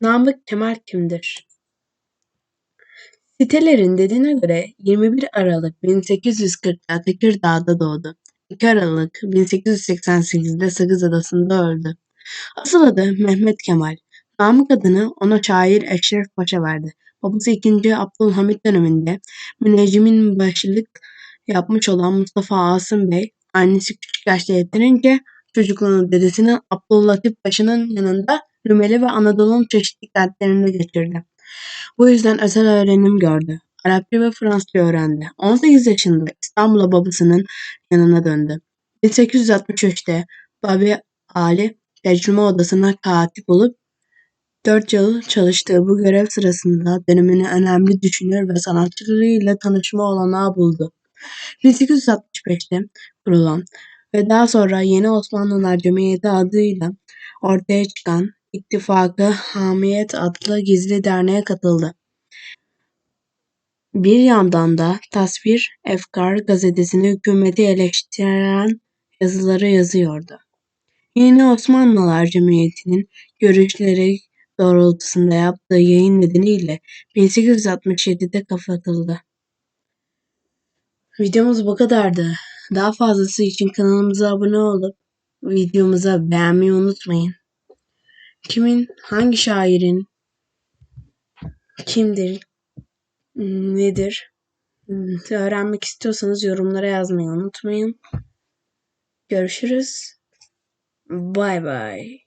Namık Kemal kimdir? Sitelerin dediğine göre 21 Aralık 1840'da Tekirdağ'da doğdu. 2 Aralık 1888'de Sakız Adası'nda öldü. Asıl adı Mehmet Kemal. Namık adını ona şair Eşref Paşa verdi. Babası 2. Abdülhamit döneminde müneccimin başlık yapmış olan Mustafa Asım Bey, annesi küçük yaşta yetirince çocukluğunu dedesinin Abdüllatif Paşa'nın yanında Rumeli ve Anadolu'nun çeşitli kentlerinde geçirdi. Bu yüzden özel öğrenim gördü. Arapça ve Fransızca öğrendi. 18 yaşında İstanbul'a babasının yanına döndü. 1863'te Babi Ali tercüme odasına katip olup 4 yıl çalıştığı bu görev sırasında döneminin önemli düşünür ve sanatçılarıyla tanışma olanağı buldu. 1865'te kurulan ve daha sonra Yeni Osmanlılar Cemiyeti adıyla ortaya çıkan İttifakı Hamiyet adlı gizli derneğe katıldı. Bir yandan da Tasvir Efkar gazetesini hükümeti eleştiren yazıları yazıyordu. Yeni Osmanlılar Cemiyeti'nin görüşleri doğrultusunda yaptığı yayın nedeniyle 1867'de kapatıldı. Videomuz bu kadardı. Daha fazlası için kanalımıza abone olup videomuza beğenmeyi unutmayın. Kimin, hangi şairin, kimdir, nedir öğrenmek istiyorsanız yorumlara yazmayı unutmayın. Görüşürüz. Bay bay.